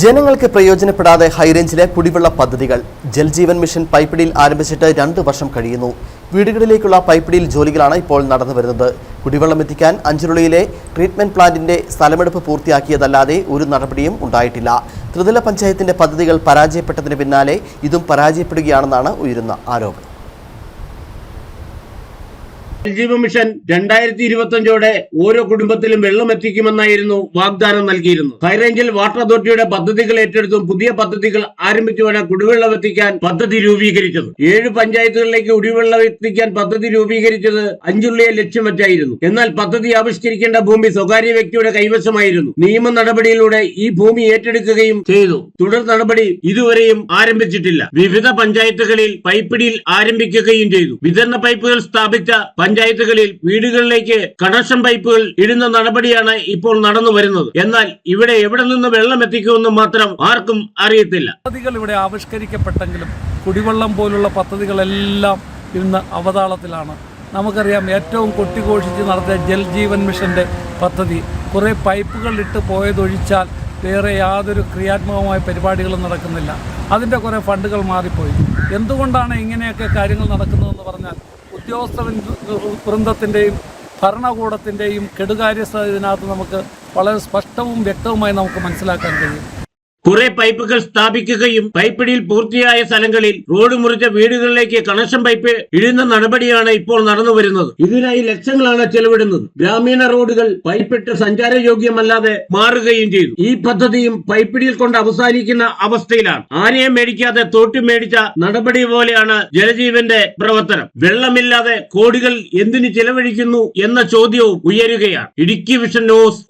ജനങ്ങൾക്ക് പ്രയോജനപ്പെടാതെ ഹൈറേഞ്ചിലെ കുടിവെള്ള പദ്ധതികൾ. ജൽജീവൻ മിഷൻ പൈപ്പിടിയിൽ ആരംഭിച്ചിട്ട് രണ്ട് വർഷം കഴിയുന്നു. വീടുകളിലേക്കുള്ള പൈപ്പിടിയിൽ ജോലികളാണ് ഇപ്പോൾ നടന്നു വരുന്നത്. കുടിവെള്ളം എത്തിക്കാൻ അഞ്ചുരുളിയിലെ ട്രീറ്റ്മെന്റ് പ്ലാന്റിന്റെ സ്ഥലമെടുപ്പ് പൂർത്തിയാക്കിയതല്ലാതെ ഒരു നടപടിയും ഉണ്ടായിട്ടില്ല. ത്രിതല പഞ്ചായത്തിന്റെ പദ്ധതികൾ പരാജയപ്പെട്ടതിന് പിന്നാലെ ഇതും പരാജയപ്പെടുകയാണെന്നാണ് ഉയരുന്ന ആരോപണം. ജൽജീവ മിഷൻ രണ്ടായിരത്തി ഇരുപത്തി അഞ്ചോടെ ഓരോ കുടുംബത്തിലും വെള്ളം എത്തിക്കുമെന്നായിരുന്നു വാഗ്ദാനം നൽകിയിരുന്നത്. ഹൈറേഞ്ചിൽ വാട്ടർ അതോറിറ്റിയുടെ പദ്ധതികൾ ഏറ്റെടുത്തും പുതിയ പദ്ധതികൾ ആരംഭിച്ചുമാണ് കുടിവെള്ളം എത്തിക്കാൻ പദ്ധതി രൂപീകരിച്ചത്. ഏഴ് പഞ്ചായത്തുകളിലേക്ക് കുടിവെള്ളം എത്തിക്കാൻ പദ്ധതി രൂപീകരിച്ചത് അഞ്ചുള്ളിയെ ലക്ഷ്യം വെച്ചായിരുന്നു. എന്നാൽ പദ്ധതി ആവിഷ്കരിക്കേണ്ട ഭൂമി സ്വകാര്യ വ്യക്തിയുടെ കൈവശമായിരുന്നു. നിയമ നടപടിയിലൂടെ ഈ ഭൂമി ഏറ്റെടുക്കുകയും ചെയ്തു. തുടർ നടപടി ഇതുവരെയും ആരംഭിച്ചിട്ടില്ല. വിവിധ പഞ്ചായത്തുകളിൽ പൈപ്പിടിയിൽ ആരംഭിക്കുകയും ചെയ്തു. വിതരണ പൈപ്പുകൾ സ്ഥാപിച്ച പഞ്ചായത്തുകളിൽ വീടുകളിലേക്ക് കണക്ഷൻ പൈപ്പുകൾ ഇടുന്ന നടപടിയാണ് ഇപ്പോൾ നടന്നു വരുന്നത്. എന്നാൽ ഇവിടെ എവിടെ നിന്ന് വെള്ളം എത്തിക്കുമെന്ന് മാത്രം ആർക്കും അറിയത്തില്ല. പദ്ധതികൾ ഇവിടെ ആവിഷ്കരിക്കപ്പെട്ടെങ്കിലും കുടിവെള്ളം പോലുള്ള പദ്ധതികളെല്ലാം ഇന്ന് അവതാളത്തിലാണ്. നമുക്കറിയാം ഏറ്റവും കൊട്ടിഘോഷിച്ച് നടത്തിയ ജൽജീവൻ മിഷന്റെ പദ്ധതി. കുറേ പൈപ്പുകൾ ഇട്ട് പോയതൊഴിച്ചാൽ വേറെ യാതൊരു ക്രിയാത്മകമായ പരിപാടികളും നടക്കുന്നില്ല. അതിന്റെ കുറേ ഫണ്ടുകൾ മാറിപ്പോയി. എന്തുകൊണ്ടാണ് ഇങ്ങനെയൊക്കെ കാര്യങ്ങൾ നടക്കുന്നതെന്ന് പറഞ്ഞാൽ ഉദ്യോഗസ്ഥ വൃന്ദ- വൃന്ദത്തിന്റെയും ഭരണകൂടത്തിന്റെയും കെടുകാര്യസ്ഥത ഇതിനകത്ത് നമുക്ക് വളരെ സ്പഷ്ടവും വ്യക്തവുമായി നമുക്ക് മനസ്സിലാക്കാൻ കഴിയും. കുറെ പൈപ്പുകൾ സ്ഥാപിക്കുകയും പൈപ്പിടിയിൽ പൂർത്തിയായ സ്ഥലങ്ങളിൽ റോഡ് മുറിച്ച വീടുകളിലേക്ക് കണക്ഷൻ പൈപ്പ് ഇടുന്ന നടപടിയാണ് ഇപ്പോൾ നടന്നു വരുന്നത്. ഇതിനായി ലക്ഷങ്ങളാണ് ചെലവിടുന്നത്. ഗ്രാമീണ റോഡുകൾ പൈപ്പിട്ട് സഞ്ചാരയോഗ്യമല്ലാതെ മാറുകയും ചെയ്തു. ഈ പദ്ധതിയും പൈപ്പിടിയിൽ കൊണ്ട് അവസാനിക്കുന്ന അവസ്ഥയിലാണ്. ആനയെ മേടിക്കാതെ തോട്ടി മേടിച്ച നടപടി പോലെയാണ് ജലജീവന്റെ പ്രവർത്തനം. വെള്ളമില്ലാതെ കോടികൾ എന്തിന് ചെലവഴിക്കുന്നു എന്ന ചോദ്യവും ഉയരുകയാണ്. Idukki vision news